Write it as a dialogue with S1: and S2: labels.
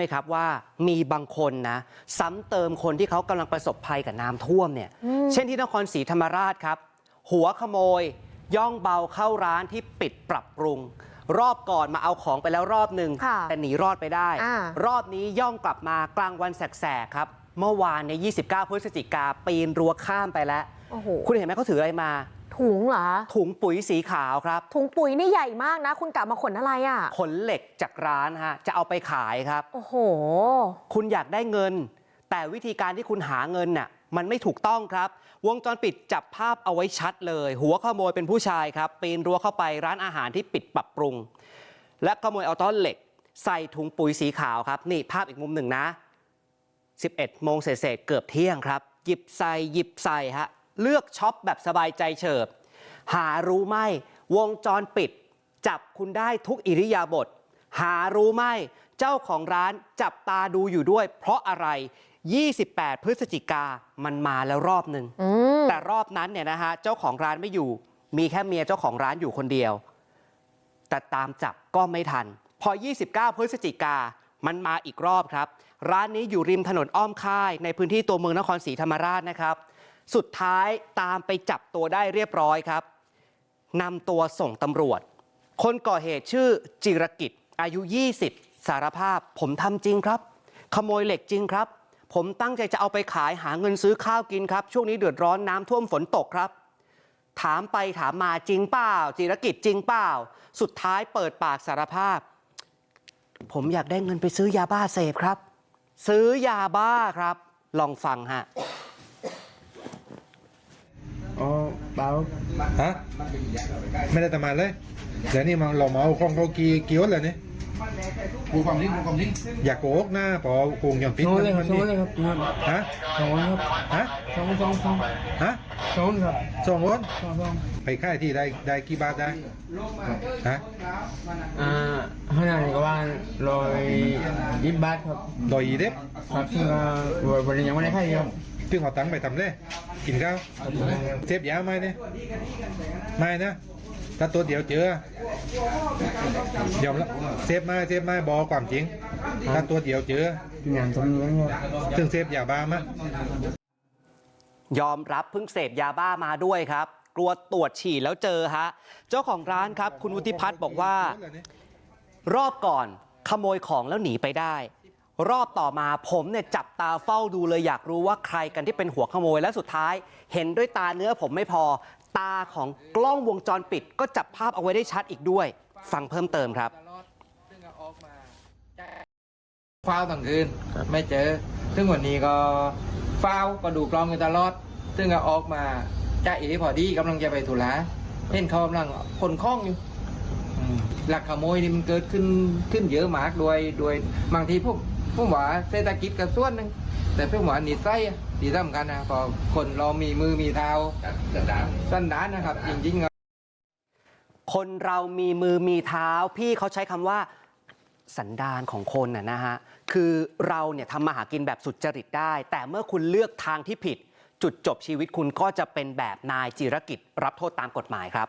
S1: ไหมครับว่ามีบางคนนะซ้ำเติมคนที่เขากำลังประสบภัยกับน้ำท่วมเนี่ย
S2: อืม
S1: เช่นที่นครศรีธรรมราชครับ หัวขโมย ย่องเบาเข้าร้านที่ปิดปรับปรุง รอบก่อนมาเอาของไปแล้วรอบหนึ่ง
S2: ค่ะ
S1: แต่หนีรอดไปได้
S2: อ่าร
S1: อบนี้ย่องกลับมากลางวันแสกๆครับ เมื่อวานในย29 พฤศจิกาปีนรั้วข้ามไปแล้ว
S2: โอ้โห
S1: คุณเห็นไหมเขาถืออะไรมา
S2: ถุงเหรอ
S1: ถุงปุ๋ยสีขาวครับ
S2: ถุงปุ๋ยนี่ใหญ่มากนะ คุณกะมาขนอะไรอะ
S1: ขนเหล็กจากร้านฮะจะเอาไปขายครับ
S2: โอ้โห
S1: คุณอยากได้เงิน แต่วิธีการที่คุณหาเงินน่ะมันไม่ถูกต้องครับ วงจรปิดจับภาพเอาไว้ชัดเลย หัวขโมยเป็นผู้ชายครับ ปีนรั้วเข้าไปร้านอาหารที่ปิดปรับปรุง และขโมยเอาต้อนเหล็ก ใส่ถุงปุ๋ยสีขาวครับ นี่ภาพอีกมุมหนึ่งนะ 11โมงเศษๆเกือบเที่ยงครับ หยิบใส่หยิบใส่ฮะ เลือกช็อปแบบสบายใจเฉิบ หารู้ไหมวงจรปิด จับคุณได้ทุกอิริยาบถหารู้ไหมเจ้าของร้านจับตาดูอยู่ด้วย เพราะอะไร 28 พฤศจิกามันมาแล้วรอบหนึ่ง
S2: อืม
S1: แต่รอบนั้นเนี่ยนะฮะเจ้าของร้านไม่อยู่ มีแค่เมียเจ้าของร้านอยู่คนเดียว แต่ตามจับก็ไม่ทัน พอ 29 พฤศจิกามันมาอีกรอบครับ ร้านนี้อยู่ริมถนนอ้อมค่าย ในพื้นที่ตัวเมืองนครศรีธรรมราชนะครับ สุดท้ายตามไปจับตัวได้เรียบร้อยครับนำตัวส่งตำรวจ คนก่อเหตุชื่อจิรกิจ อายุ 20 สารภาพ ผมทำจริงครับ ขโมยเหล็กจริงครับ ผมตั้งใจจะเอาไปขายหาเงินซื้อข้าวกินครับ ช่วงนี้เดือดร้อนน้ำท่วมฝนตกครับ ถามไปถามมาจริงเปล่า จิรกิจจริงเปล่า สุดท้ายเปิดปากสารภาพ ผมอยากได้เงินไปซื้อยาบ้าเสพครับ ซื้อยาบ้าครับ ลองฟังฮะ
S3: อ๋อเปล่า
S4: ฮะไม่ได้ตามมาเลยเดี๋ยวนี้มาเรามาเอาของเขากี่กี่วันแล้วเนี่ย
S3: ปูความจริงปูความจริง
S4: อย่าโกหกหน้าพอโกงอย่างพิษ
S3: โซน
S4: มัน
S3: เลยครั
S4: มั
S3: บ
S4: น
S3: โซ
S4: นี่
S3: นเลยครับ
S4: ฮะ
S3: โซนครับ
S4: ฮะ
S3: โซนโซนโซน
S4: ฮะ
S3: โซนครับ
S4: สองคน
S3: โซนโซน
S4: ไปค่ายที่ได้ได้กี่บาทได้ฮะ
S3: อ่าขนาดนี้ก็ว่าร้อยยี่สิบบาทครับ
S4: ดอยอีเด็บ
S3: ครับซึ่งก็วันนี้ยังไม่ได้ให้ครับ
S4: เพิ่งเอาตังค์ไปทำเลยกินข้าวเซฟยาไหมเนี่ยไม่นะถ้าตัวเดียวเจอยอมละเซฟมาเซฟมาบอกความจริงถ้าตัวเดียวเจอ
S3: งานสำเนียงครับ
S4: ซึ่งเซฟยาบ้ามะ
S1: ยอมรับเพิ่งเสพยาบ้ามาด้วยครับ กลัวตรวจฉี่แล้วเจอฮะเจ้าของร้านครับ คุณวุฒิพัฒน์บอกว่า รอบก่อนขโมยของแล้วหนีไปได้ รอบต่อมาผมเนี่ยจับตาเฝ้าดูเลยอยากรู้ว่าใครกันที่เป็นหัวขโมยและสุดท้าย เห็นด้วยตาเนื้อผมไม่พอ ตาของกล้องวงจรปิด ก็จับภาพเอาไว้ได้ชัดอีกด้วย ฟังเพิ่มเติมครับ
S5: เฝ้าตั้งคืนไม่เจอ ซึ่งวันนี้ก็เฝ้าก็ดูกล้องอยู่ตลอด ซึ่งก็ออกมาจ้าเอ๋พอดีกำลังจะไปธุระเห็นเขากำลังคนคล้องอยู่หลักขโมยนี่มันเกิดขึ้นขึ้นเยอะมากด้วยด้วยบางทีพวก พวกว่าเศรษฐกิจก็ส่วนหนึ่งแต่พวกว่านิสัยอะที่สำคัญนะพอคนเรามีมือมีเท้าสันดานนะครับ จริงๆ
S1: คนเรามีมือมีเท้า พี่เขาใช้คำว่าสันดานของคนน่ะนะฮะ คือเราเนี่ยทำมาหากินแบบสุจริตได้ แต่เมื่อคุณเลือกทางที่ผิด จุดจบชีวิตคุณก็จะเป็นแบบนายจิรกิจ รับโทษตามกฎหมายครับ